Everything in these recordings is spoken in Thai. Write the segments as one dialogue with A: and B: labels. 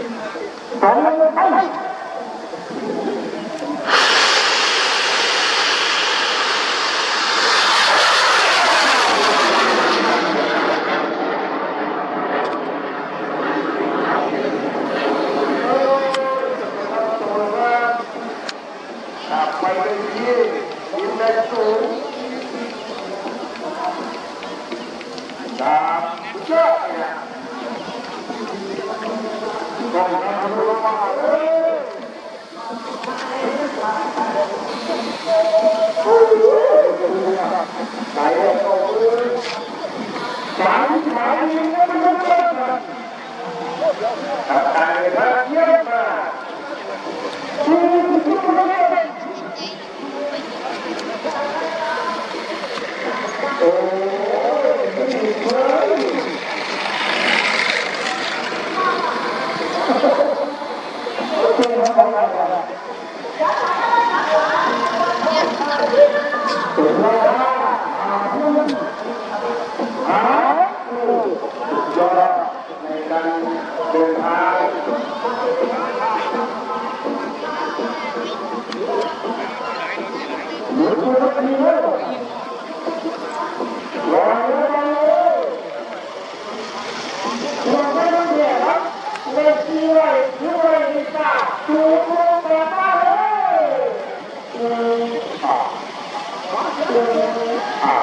A: สองไป
B: ไปเลยที่ดินแดงสูงครับเจ้าเนี่ยต้องทำรู้ว่าเอ้ย ใจเย็นๆเลยสามสามยิงก็ไม่ต้องเล่นกันตัดการเลยนะเยี่ยมมากยอ ดในการเดินทางหยุดรถนี้เลยรอเลยรอไม่ต้องเดี๋ยวครับเลขที่ไว้ที่ไว้ที่าถูกลงแบบมาเลยอืมอ่าอืมอ่า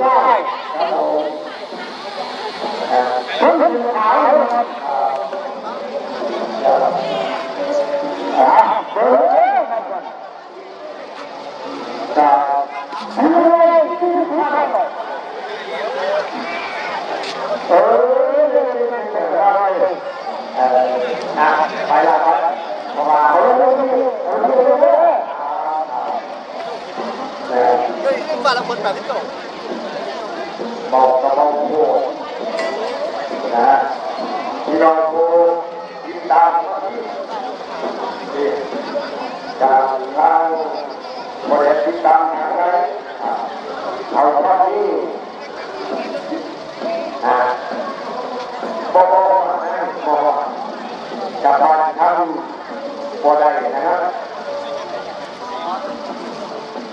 B: ได้ครับผม ผมเป็นขาวนะครับอ่าเบอร์เอ้นะครับครับเฮ้ยที่ข้าได้เออเรื่องนี้ไม่เป็นไรเอออะไปละไปเพราะว่าเขาเรื่องนี้เขาเรื่องนี้เออ
C: เฮ้ยบ้านละคนแบบนี้ก็
B: บอกกับบอกโูนะฮะที่เราดูติดตามที่การทางบริษัทติดตามทางไหนอ่าเอาเฉพาะที่อ่าบอกบอกนะบอก กับตอนทำบ่ได้นะครับ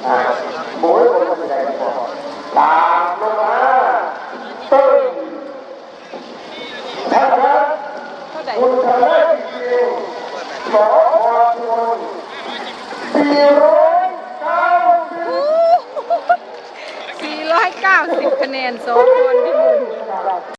B: อ่าโบ้ยคนก็ไม่ได้บอกตามลงมาตึ้งนะครับคุณทำได้จริงๆสอพอชนสี่ร้อยเก้าสิบ
D: 490คะแนนโซคนพี่มุน